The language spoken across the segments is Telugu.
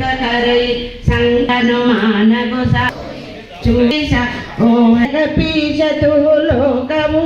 కరై సంగను మానగు చూస ఓ పీషతు లోకము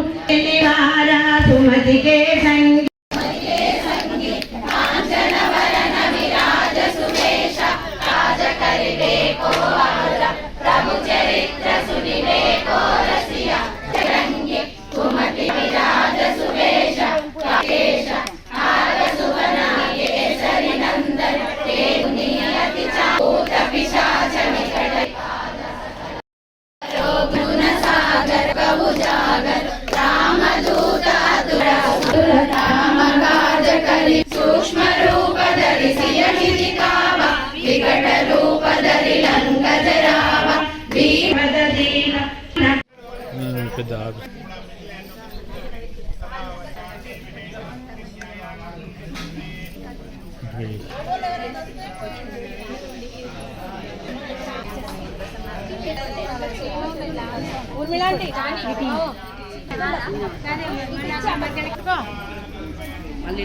మళ్ళీ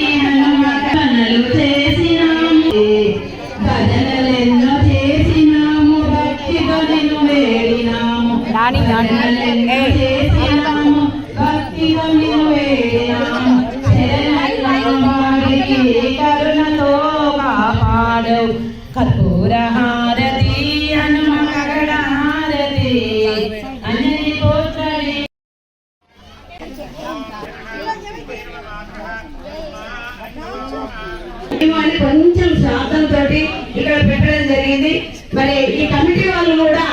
మరి ఈ కమిటీ వాళ్ళు కూడా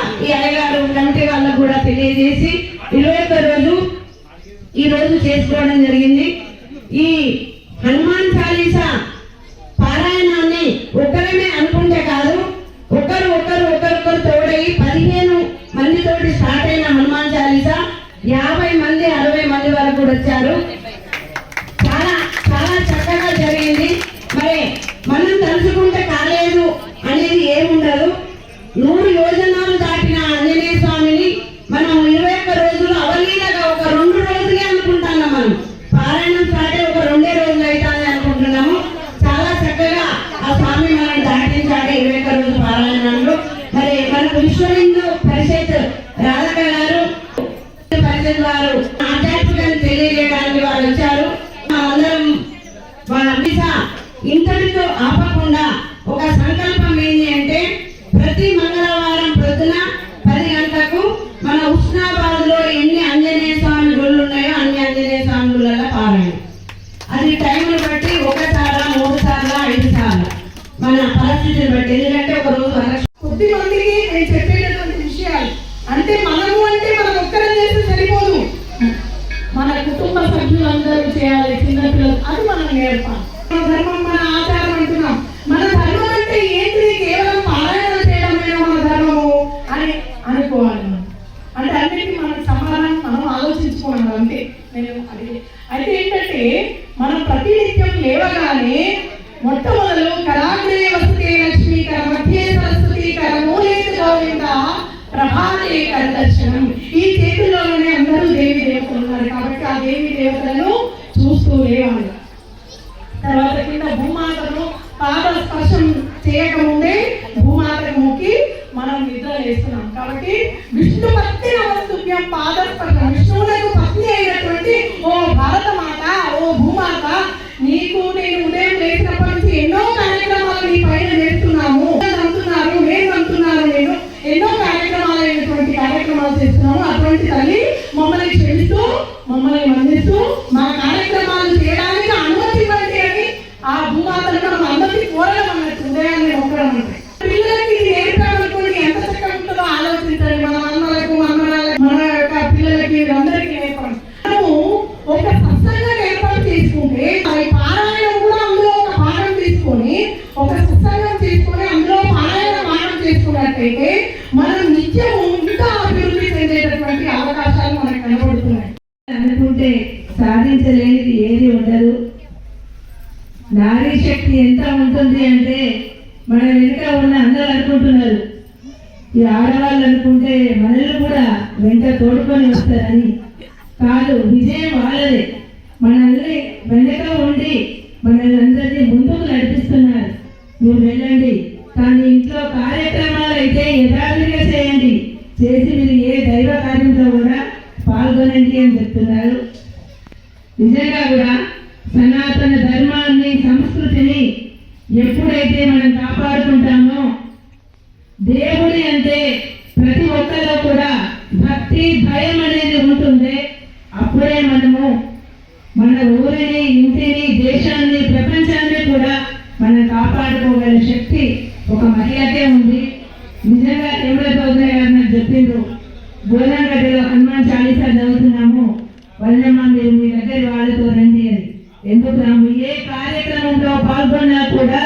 ఎందుకంటే ఒక రోజు కొద్ది మందికి నేను చెప్పేటటువంటి విషయాలు. అంటే మనము అంటే మనం ఒక్కరం చేస్తే సరిపోదు. మన కుటుంబ సభ్యులందరూ చేయాలి చిన్నపిల్లలు అది మనం నేర్పాలి. మన ధర్మం మన ఆచారం అంటున్నాం. మన ధర్మం అంటే ఏంటిది కేవలం పారాయణ చేయడమే మన ధర్మము? అని అనుకోవాలి మనం. అంటే అన్నిటికీ మన సమాధానం మనం ఆలోచించుకోవాలి అంతే. నేను అడిగి అయితే ఏంటంటే మనం ప్రతినిత్యం లేవగానే దేవతలను చూస్తూ లేవాలి తర్వాత కింద భూమాతను పాద స్పర్శం చేయకముందే భూమాతకు మొక్కి మనం నిద్ర లేస్తున్నాం. కాబట్టి విష్ణు పత్తి నవస్తుభ్యం పాద స్పర్శం. విష్ణువులకు పత్ని అయినటువంటి ఓ భారత మాత ఓ భూమాత నీకు నేను ఉదయం లేచినప్పటి నుంచి ఎన్నో లేనిది ఏది ఉండదు. నారీ శక్తి ఎంత ఉంటుంది అంటే మన వెనుక ఉన్న అందరూ అనుకుంటున్నారు. ఈ ఆడవాళ్ళు అనుకుంటే మనల్ని కూడా వెంట తోడుకొని వస్తారని. కాదు విజయం వాళ్ళదే. మనల్ని వెనక ఉండి మనల్ని అందరినీ ముందుకు నడిపిస్తున్నారు. మీరు వెళ్ళండి. కానీ ఇంట్లో కార్యక్రమాలు అయితే యథావిధిగా చేయండి. చేసి మీరు ఏ దైవ కార్యంలో కూడా పాల్గొనండి అని చెప్తున్నారు. నిజంగా కూడా సనాతన ధర్మాన్ని సంస్కృతిని ఎప్పుడైతే మనం కాపాడుకుంటామో దేవుడి అంటే ప్రతి ఒక్కరిలో కూడా భక్తి భయం అనేది ఉంటుంది. అప్పుడే మనము మన ఊరిని ఇంటిని దేశాన్ని ప్రపంచాన్ని కూడా మనం కాపాడుకోగల శక్తి ఒక మహిళకే ఉంది. నిజంగా ఎవరి చౌదరి గారు నాకు చెప్పిండ్రు. గోదాగడ్డలో హనుమాన్ చాలీసా చదువుతున్నాము. వల్లమ్మ మీరు మీ దగ్గర వాళ్ళతో రండి అని. ఎందుకు రాము? ఏ కార్యక్రమంలో పాల్గొన్నా కూడా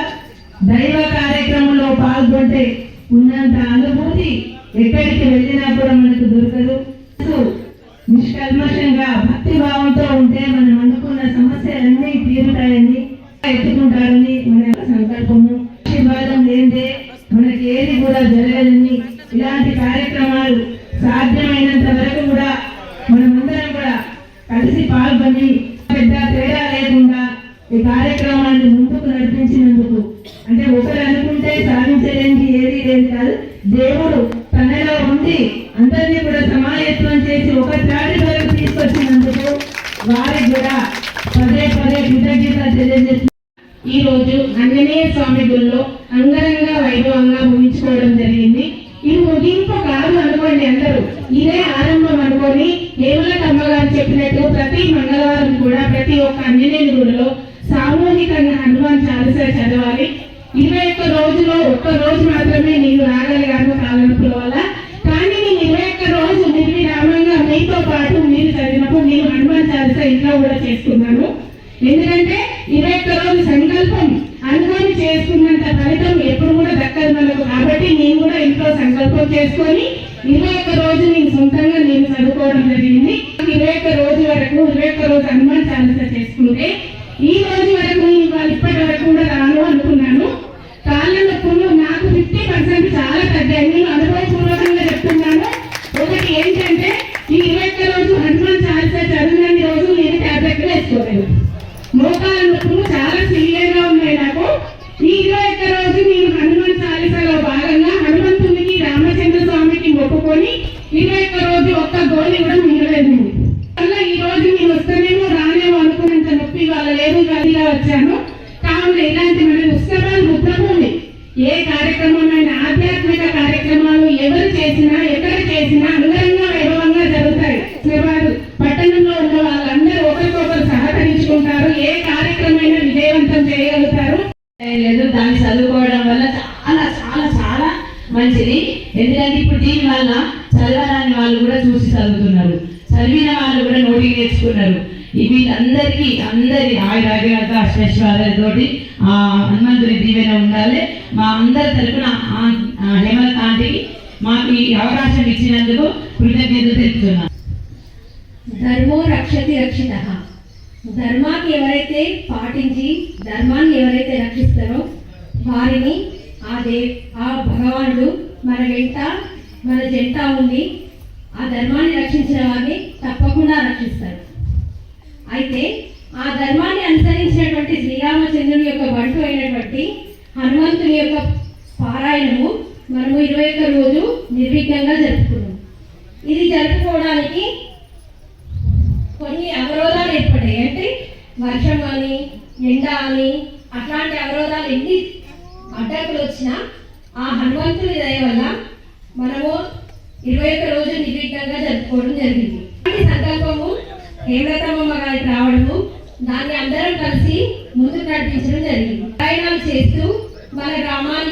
దైవ కార్యక్రమంలో పాల్గొంటే ఉన్నంత అనుభూతి ఎక్కడికి వెళ్ళినా కూడా మనకు దొరకదు. నిష్కల్మషంగా భక్తి భావంతో ఉంటే మనం అనుకున్న సమస్యలన్నీ తీరుతాయని ఎత్తుకుంటారని మన సంకల్పము. ఆశీర్వాదం లేదే మనకి ఏది కూడా జరగదని ఇలాంటి కార్యక్రమాలు సాధ్యమైనంత వరకు కూడా కలిసి పెద్ద తేడా లేకుండా ఈ కార్యక్రమాన్ని ముందుకు నడిపించినందుకు అంటే ఒకరు అనుకుంటే సాధించలేనిది ఏది లేదు కాదు దేవుడు తనలో ఉండి అందరినీ కూడా సమాయత్వం చేసి ఒక త్రాడి వరకు తీసుకొచ్చినందుకు వారికి కూడా పదే పదే కృతజ్ఞత తెలియజేసి ఈ రోజు ఆంజనేయ స్వామి గుళ్ళో అంగరంగ వైభవంగా ముగించుకోవడం జరిగింది. ఇది ముగింపు కాదు అనుకోండి అందరూ ఇదే ఆరంభం అనుకొని హేమలతమ్మ గారు చెప్పినట్టు ప్రతి మంగళవారం కూడా ప్రతి ఒక్క ఆంజనేయ గుడిలో సామూహికంగా హనుమాన్ చాలీసా చదవాలి. ఇరవై ఒక్క రోజులో ఒక్క రోజు మాత్రమే నేను రాగలిగాను కాలనొప్పుల వల్ల. కానీ నేను ఇరవై ఒక్క రోజు నిర్విరామంగా మీతో పాటు మీరు చదివినప్పుడు నేను హనుమాన్ చాలీసా ఇంట్లో కూడా చేసుకున్నాను. ఎందుకంటే ఇరవై ఒక్క రోజు సంకల్పం అనుకొని చేసుకున్నంత ఫలితం ఎప్పుడు కూడా దక్కదు మనకు. కాబట్టి నేను కూడా ఇంట్లో సంకల్పం చేసుకొని ఇరవై ఒక్క రోజు నేను సొంతంగా నేను చదువుకోవడం జరిగింది. ఇరవై ఒక్క రోజు వరకు ఇరవై ఒక్క రోజు హనుమాన్ చాలీసా చేసుకుంటే ఈ రోజు వరకు నేను ఇవాళ ఇప్పటి చేసినా ఎక్కడ చేసినా అంగరంగ వైభవంగా జరుగుతాయి. ఉత్సవాలు పట్టణంలో ఉన్న వాళ్ళందరూ ఒకరికొకరు సహకరించుకుంటారు. ఏ కార్యక్రమైనా విజయవంతం చేయగలుగుతారు. లేదు దాన్ని చదువుకోవడం వల్ల చాలా చాలా చాలా మంచిది. ఎందుకంటే ఇప్పుడు దీని వల్ల చదవరాని వాళ్ళు కూడా చూసి చదువుతున్నారు. చదివిన వాళ్ళు కూడా నోటికి నేర్చుకున్నారు వీళ్ళందరికీ అందరి ఆయురాగ్యాలతో అష్టైశ్వర్యాలతోటి ఆ హనుమంతుని దీవెన ఉండాలి. మా అందరి తరపున ఆ- హేమలత ఆంటీకి మాకు ఈ అవకాశం ఇచ్చినందుకు కృతజ్ఞత తెలుపుతున్నాను. ధర్మో రక్షతి రక్షిత. ధర్మాన్ని ఎవరైతే పాటించి ధర్మాన్ని ఎవరైతే రక్షిస్తారో వారిని ఆ దే ఆ భగవానుడు మన వెంట మన జంట ఉండి ఆ ధర్మాన్ని రక్షించిన వారిని తప్పకుండా రక్షిస్తారు. అయితే ఆ ధర్మాన్ని అనుసరించినటువంటి శ్రీరామచంద్రుని యొక్క బంటు అయినటువంటి హనుమంతుని యొక్క పారాయణము మనము ఇరవై ఒక్క రోజు నిర్విఘ్నంగా జరుపుకున్నాం. ఇది జరుపుకోవడానికి కొన్ని అవరోధాలు ఏర్పడ్డాయి. అంటే వర్షం అని ఎండ అని అట్లాంటి అవరోధాలు ఎన్ని అడ్డంకులు వచ్చినా ఆ హనుమంతుడి దయ వల్ల మనము ఇరవై ఒక్క రోజు నిర్విఘ్నంగా జరుపుకోవడం జరిగింది. ఇలాంటి సంకల్పము హేమలతమ్మ గారికి రావడము దాన్ని అందరం కలిసి ముందుకు నడిపించడం జరిగింది. ప్రయాణాలు చేస్తూ మన గ్రామాన్ని